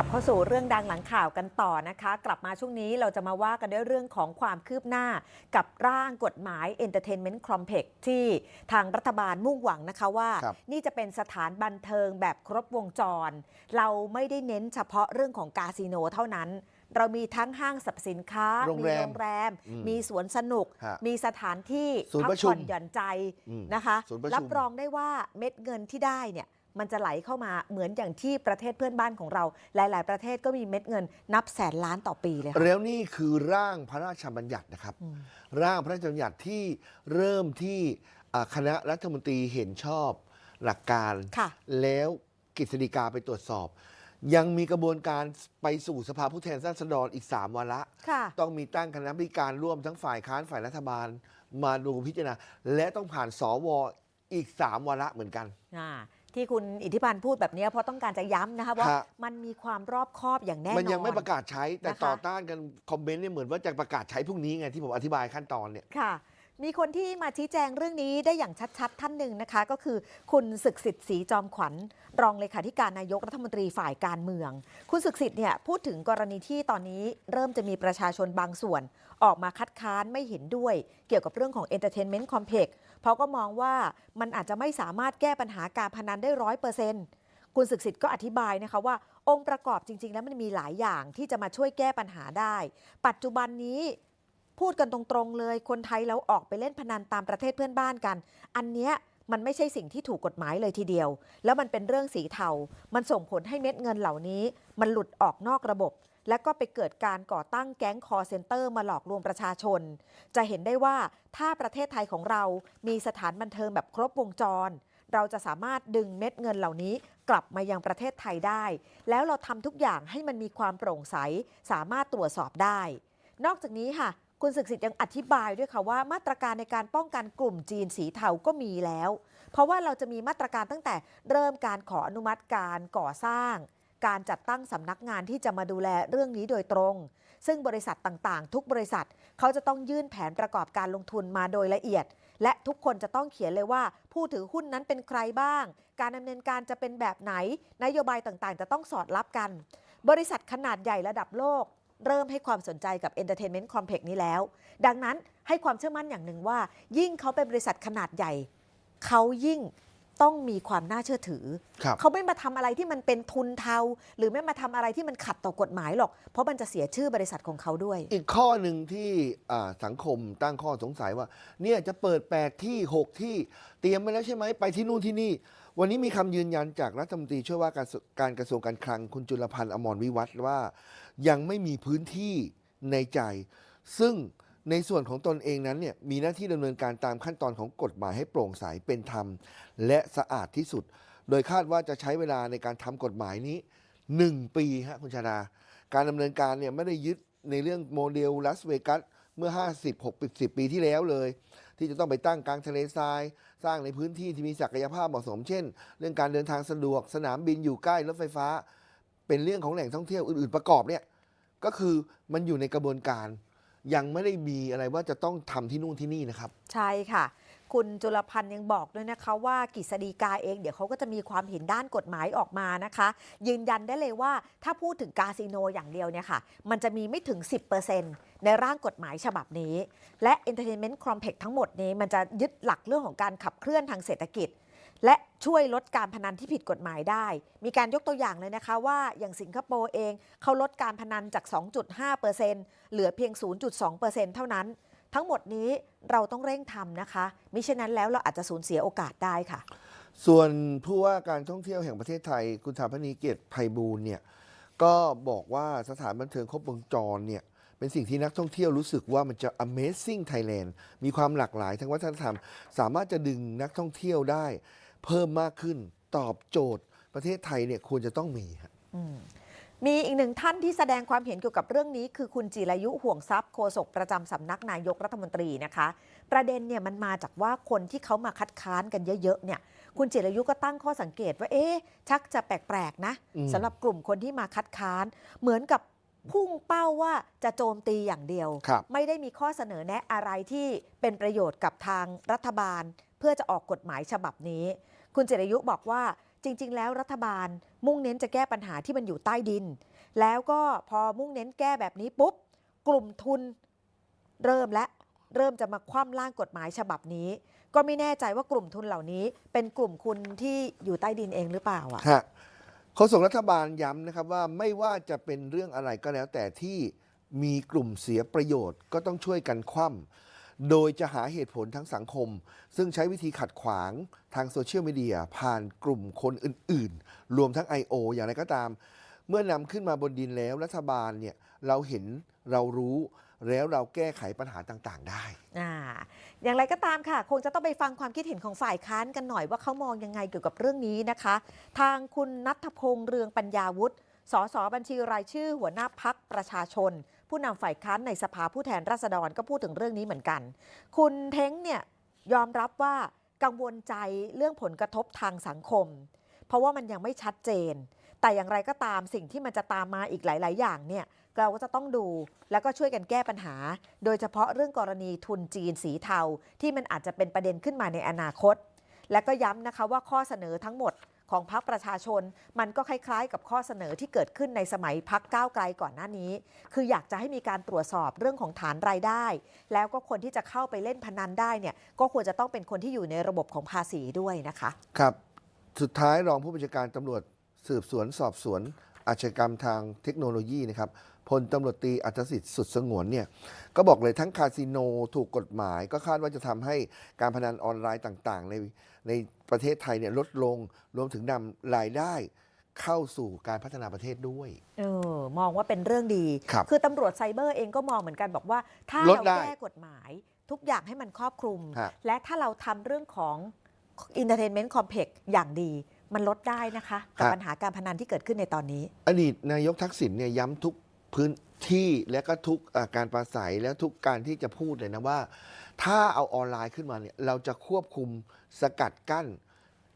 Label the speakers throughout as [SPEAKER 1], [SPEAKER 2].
[SPEAKER 1] กลับเข้าสู่เรื่องดังหลังข่าวกันต่อนะคะ กลับมาช่วงนี้เราจะมาว่ากันด้วยเรื่องของความคืบหน้า กับร่างกฎหมาย Entertainment Complex ที่ทางรัฐบาลมุ่งหวังนะคะว่า
[SPEAKER 2] ครับ
[SPEAKER 1] นี่จะเป็นสถานบันเทิงแบบครบวงจร เราไม่ได้เน้นเฉพาะเรื่องของคาสิโนเท่านั้นเรามีทั้งห้างสรรพสินค้า
[SPEAKER 2] โรงแรม
[SPEAKER 1] มีโรงแรม
[SPEAKER 2] อืม
[SPEAKER 1] มีสวนสนุก
[SPEAKER 2] ฮะ
[SPEAKER 1] มีสถานที่
[SPEAKER 2] ศูนย์
[SPEAKER 1] พั
[SPEAKER 2] ประชุ
[SPEAKER 1] ผ่
[SPEAKER 2] ม
[SPEAKER 1] อนหย่อนใจ
[SPEAKER 2] อืม
[SPEAKER 1] นะคะ
[SPEAKER 2] ศูนย์ประชุม
[SPEAKER 1] รับรองได้ว่าเม็ดเงินที่ได้เนี่ย มันจะไหลเข้ามาเหมือนอย่างที่ประเทศเพื่อนบ้านของเรา หลาย ๆ ประเทศก็มีเม็ดเงินนับแสนล้านต่อปีเลยค่ะ
[SPEAKER 2] แล้วนี่คือร่างพระราชบัญญัตินะครับ
[SPEAKER 1] อืม
[SPEAKER 2] ร่างพระราชบัญญัติที่เริ่มที่อ่าคณะรัฐมนตรีเห็นชอบหลักการ
[SPEAKER 1] ค่ะ
[SPEAKER 2] แล้วกฤษฎีกาไปตรวจสอบ ยังมีกระบวนการไปสู่สภาผู้แทนราษฎรอีก 3วาระ
[SPEAKER 1] ค่ะ
[SPEAKER 2] ต้องมีตั้งคณะกรรมการร่วมทั้งฝ่ายค้านฝ่ายรัฐบาล มาดูพิจารณา และต้องผ่านสวอีก 3วาระเหมือนกัน
[SPEAKER 1] อ่า ที่คุณอิทธิพันธ์พูดแบบนี้เพราะต้องการจะย้ำนะคะว่า
[SPEAKER 2] ฮะ
[SPEAKER 1] มันมีความรอบคอบอย่างแน่นอน
[SPEAKER 2] มันยังไม่ประกาศใช้แต่
[SPEAKER 1] นะคะ
[SPEAKER 2] ต่อต้านกันคอมเมนต์เนี่ยเหมือนว่าจะประกาศใช้พรุ่งนี้ไงที่ผมอธิบายขั้นตอนเนี่ย
[SPEAKER 1] ค่ะ มีคนที่มาชี้แจงเรื่องนี้ได้อย่างชัดๆ ท่านหนึ่งนะคะ ก็คือคุณศึกสิทธิ์ศรีจอมขวัญ รองเลขาธิการนายกรัฐมนตรีฝ่ายการเมือง คุณศึกสิทธิ์เนี่ยพูดถึงกรณีที่ตอนนี้เริ่มจะมีประชาชนบางส่วน ออกมาคัดค้านไม่เห็นด้วย เกี่ยวกับเรื่องของ Entertainment Complex เพราะก็มองว่ามันอาจจะไม่สามารถแก้ปัญหาการพนันได้ร้อยเปอร์เซ็นต์คุณศึกสิทธิ์ก็อธิบายนะคะว่า องค์ประกอบจริง ๆ แล้วมันมีหลายอย่างที่จะมาช่วยแก้ปัญหาได้ ปัจจุบันนี้ พูดกันตรงๆเลย คนไทยเราออกไปเล่นพนันตามประเทศเพื่อนบ้านกัน อันเนี้ยมันไม่ใช่สิ่งที่ถูกกฎหมายเลยทีเดียว แล้วมันเป็นเรื่องสีเทา มันส่งผลให้เม็ดเงินเหล่านี้ มันหลุดออกนอกระบบ และก็ไปเกิดการก่อตั้งแก๊งคอเซ็นเตอร์มาหลอกลวงประชาชน จะเห็นได้ว่าถ้าประเทศไทยของเรา มีสถานบันเทิงแบบครบวงจร เราจะสามารถดึงเม็ดเงินเหล่านี้กลับมายังประเทศไทยได้ แล้วเราทำทุกอย่างให้มันมีความโปร่งใส สามารถตรวจสอบได้ นอกจากนี้ค่ะ คุณศึกสิทธิ์ยังอธิบายด้วยค่ะว่ามาตรการในการป้องกันกลุ่มจีนสีเทาก็มีแล้ว เพราะว่าเราจะมีมาตรการตั้งแต่เริ่มการขออนุมัติการก่อสร้าง การจัดตั้งสำนักงานที่จะมาดูแลเรื่องนี้โดยตรง ซึ่งบริษัทต่างๆ ทุกบริษัทเขาจะต้องยื่นแผนประกอบการลงทุนมาโดยละเอียด และทุกคนจะต้องเขียนเลยว่า ผู้ถือหุ้นนั้นเป็นใครบ้าง การดำเนินการจะเป็นแบบไหน นโยบายต่างๆ จะต้องสอดรับกัน บริษัทขนาดใหญ่ระดับโลก เริ่มให้ความสนใจกับ Entertainment Complex นี้แล้ว ดังนั้นให้ความเชื่อมั่นอย่างหนึ่งว่า ยิ่งเขาเป็นบริษัทขนาดใหญ่ เขายิ่งต้องมีความน่าเชื่อถือ
[SPEAKER 2] ครับ
[SPEAKER 1] เขาไม่มาทำอะไรที่มันเป็นทุนเทา หรือไม่มาทำอะไรที่มันขัดต่อกฎหมายหรอก เพราะมันจะเสียชื่อบริษัทของเขาด้วย
[SPEAKER 2] อีกข้อหนึ่งที่อ่าสังคมตั้งข้อสงสัยว่า เนี่ยจะเปิด 8 ที่ 6 ที่เตรียมไว้แล้วใช่ไหมไปที่นู่นที่นี่ วันนี้มีคำยืนยันจากรัฐมนตรีช่วยว่าการการกระทรวงการคลังคุณจุลพันธ์อมรวิวัฒน์ว่า ยังไม่มีพื้นที่ในใจ ซึ่งในส่วนของตนเองนั้นเนี่ยมีหน้าที่ดำเนินการตามขั้นตอนของกฎหมายให้โปร่งใสเป็นธรรม และสะอาดที่สุด โดยคาดว่าจะใช้เวลาในการทำกฎหมายนี้ 1 ปีฮะคุณชาดา การดำเนินการเนี่ยไม่ได้ยึดในเรื่องโมเดลลาสเวกัสเมื่อ50 60 10 ปีที่แล้วเลย ที่จะต้องไปตั้งกลางทะเลทราย สร้างในพื้นที่ที่มีศักยภาพเหมาะสม เช่น เรื่องการเดินทางสะดวก สนามบินอยู่ใกล้รถไฟฟ้า เป็นเรื่องของแหล่งท่องเที่ยวอื่นๆประกอบเนี่ยก็คือมันอยู่ในกระบวนการ ยังไม่ได้มีอะไรว่าจะต้องทำที่นู่นที่นี่นะครับ
[SPEAKER 1] ใช่ค่ะ คุณจุลพันธ์ยังบอกด้วยนะคะว่ากฤษฎีกาเองเดี๋ยวเขาก็จะมีความเห็นด้านกฎหมายออกมานะคะ ยืนยันได้เลยว่าถ้าพูดถึงคาสิโนอย่างเดียวเนี่ยค่ะมันจะมีไม่ถึง 10%ในร่างกฎหมายฉบับนี้ และ Entertainment Complex ทั้งหมดนี้มันจะยึดหลักเรื่องของการขับเคลื่อนทางเศรษฐกิจ และช่วยลดการพนันที่ผิดกฎหมายได้ มีการยกตัวอย่างเลยนะคะว่าอย่างสิงคโปร์เองเขาลดการพนันจาก 2.5%เหลือเพียง 0.2%เท่านั้น ทั้งหมดนี้เราต้องเร่งทำนะคะ มิฉะนั้นแล้วเราอาจจะสูญเสียโอกาสได้ค่ะ
[SPEAKER 2] ส่วนผู้ว่าการท่องเที่ยวแห่งประเทศไทย คุณถาพนีเกียรติไพบูลย์เนี่ยก็บอกว่าสถานบันเทิงครบวงจรเนี่ยเป็นสิ่งที่นักท่องเที่ยวรู้สึกว่ามันจะ Amazing Thailand มีความหลากหลายทางวัฒนธรรม สามารถจะดึงนักท่องเที่ยวได้ เพิ่มมากขึ้นตอบโจทย์ประเทศไทยเนี่ยควรจะต้องมีฮะ
[SPEAKER 1] อื มมีอีกหนึ่งท่านที่แสดงความเห็นเกี่ยวกับเรื่องนี้ คือคุณจิรายุห่วงทรัพย์โฆษกประจำสำนักนายกรัฐมนตรีนะคะ ประเด็นเนี่ยมันมาจากว่าคนที่เขามาคัดค้านกันเยอะๆเนี่ย คุณจิรายุก็ตั้งข้อสังเกตว่าเอ๊ะชักจะแปลกๆนะ
[SPEAKER 2] อืม
[SPEAKER 1] สำหรับกลุ่มคนที่มาคัดค้าน เหมือนกับพุ่งเป้าว่าจะโจมตีอย่างเดียว
[SPEAKER 2] ครับ
[SPEAKER 1] ไม่ได้มีข้อเสนอแนะอะไรที่เป็นประโยชน์กับทางรัฐบาล เพื่อจะออกกฎหมายฉบับนี้ คุณจิรายุบอกว่า จริง ๆ แล้วรัฐบาลมุ่งเน้นจะแก้ปัญหาที่มันอยู่ใต้ดิน แล้วก็พอมุ่งเน้นแก้แบบนี้ปุ๊บ กลุ่มทุนเริ่มและเริ่มจะมาคว่ำร่างกฎหมายฉบับนี้ ก็ไม่แน่ใจว่ากลุ่มทุนเหล่านี้ เป็นกลุ่มคุณที่อยู่ใต้ดินเองหรือเปล่าอะ
[SPEAKER 2] ฮะโฆษกรัฐบาลย้ำนะครับว่าไม่ว่าจะเป็นเรื่องอะไรก็แล้วแต่ที่มีกลุ่มเสียประโยชน์ก็ต้องช่วยกันคว่ำ โดยจะหาเหตุผลทั้งสังคม ซึ่งใช้วิธีขัดขวางทางโซเชียลมีเดียผ่านกลุ่มคนอื่น ๆ รวมทั้ง I.O. อย่างไรก็ตาม เมื่อนำขึ้นมาบนดินแล้วรัฐบาลเนี่ยเราเห็นเรารู้แล้วเราแก้ไขปัญหาต่างๆ ได้
[SPEAKER 1] อ่าอย่างไรก็ตามค่ะ คงจะต้องไปฟังความคิดเห็นของฝ่ายค้านกันหน่อยว่าเขามองยังไงเกี่ยวกับเรื่องนี้นะคะ ทางคุณนัทพงษ์เรืองปัญญาวุฒิสสบัญชีรายชื่อหัวหน้าพักประชาชน ผู้นำฝ่ายค้านในสภาผู้แทนราษฎรก็พูดถึงเรื่องนี้เหมือนกัน คุณเท้งเนี่ยยอมรับว่ากังวลใจเรื่องผลกระทบทางสังคม เพราะว่ามันยังไม่ชัดเจน แต่อย่างไรก็ตามสิ่งที่มันจะตามมาอีกหลาย ๆ อย่างเนี่ยเราก็จะต้องดูแล้วก็ช่วยกันแก้ปัญหา โดยเฉพาะเรื่องกรณีทุนจีนสีเทาที่มันอาจจะเป็นประเด็นขึ้นมาในอนาคต และก็ย้ำนะคะว่าข้อเสนอทั้งหมด ของพรรคประชาชน มันก็คล้ายๆ กับข้อเสนอที่เกิดขึ้นในสมัยพักก้าวไกลก่อนหน้านี้ คืออยากจะให้มีการตรวจสอบเรื่องของฐานรายได้ แล้วก็คนที่จะเข้าไปเล่นพนันได้เนี่ยก็ควรจะต้องเป็นคนที่อยู่ในระบบของภาษีด้วยนะคะ
[SPEAKER 2] ครับสุดท้ายรองผู้บัญชาการตำรวจสืบสวนสอบสวนอาชญากรรมทางเทคโนโลยีนะครับ พลตำรวจตรีอัธสิทธิ์สุดสงวนเนี่ยก็บอกเลยทั้งคาสิโนถูกกฎหมาย ก็คาดว่าจะทำให้การพนันออนไลน์ต่างๆ ในในประเทศไทยเนี่ยลดลงรวมถึงนำรายได้เข้าสู่การพัฒนาประเทศด้วย
[SPEAKER 1] เออมองว่าเป็นเรื่องดี
[SPEAKER 2] ครับ
[SPEAKER 1] อตำรวจไซเบอร์เองก็มองเหมือนกันบอกว่า ถ้า
[SPEAKER 2] ลด
[SPEAKER 1] เรา
[SPEAKER 2] ได้
[SPEAKER 1] แก้กฎหมาย ทุกอย่างให้มันครอบคลุม
[SPEAKER 2] ฮะ
[SPEAKER 1] และถ้าเราทำเรื่องของ Entertainment Complex อย่างดี มันลดได้นะคะ กับปัญหาการพนันที่เกิดขึ้นในตอนนี้
[SPEAKER 2] อดีตนายกทักษิณเนี่ยย้ำทุก พื้นที่และก็ทุกอ่าการปราศัยและทุกการที่จะพูดเลยนะว่า ถ้าเอาออนไลน์ขึ้นมาเนี่ยเราจะควบคุมสกัดกั้น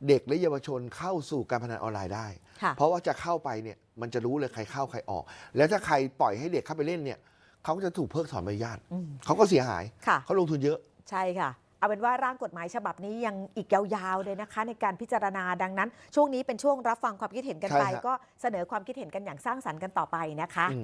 [SPEAKER 2] เด็กและเยาวชนเข้าสู่การพนันออนไลน์ได้
[SPEAKER 1] ค่ะ
[SPEAKER 2] เพราะว่าจะเข้าไปเนี่ยมันจะรู้เลยใครเข้าใครออก แล้วถ้าใครปล่อยให้เด็กเข้าไปเล่นเนี่ยเขาก็จะถูกเพิกถอนใบอนุญาต
[SPEAKER 1] อืม
[SPEAKER 2] เขาก็เสียหาย
[SPEAKER 1] ค่ะ
[SPEAKER 2] เขาลงทุนเยอะ
[SPEAKER 1] ใช่ค่ะเอาเป็นว่าร่างกฎหมายฉบับนี้ยังอีกยาวๆเลยนะคะ ในการพิจารณาดังนั้น ช่วงนี้เป็นช่วงรับฟังความคิดเห็นกัน
[SPEAKER 2] ใช่
[SPEAKER 1] ไป
[SPEAKER 2] ฮะ
[SPEAKER 1] ก็เสนอความคิดเห็นกันอย่างสร้างสรรค์กันต่อไปนะคะ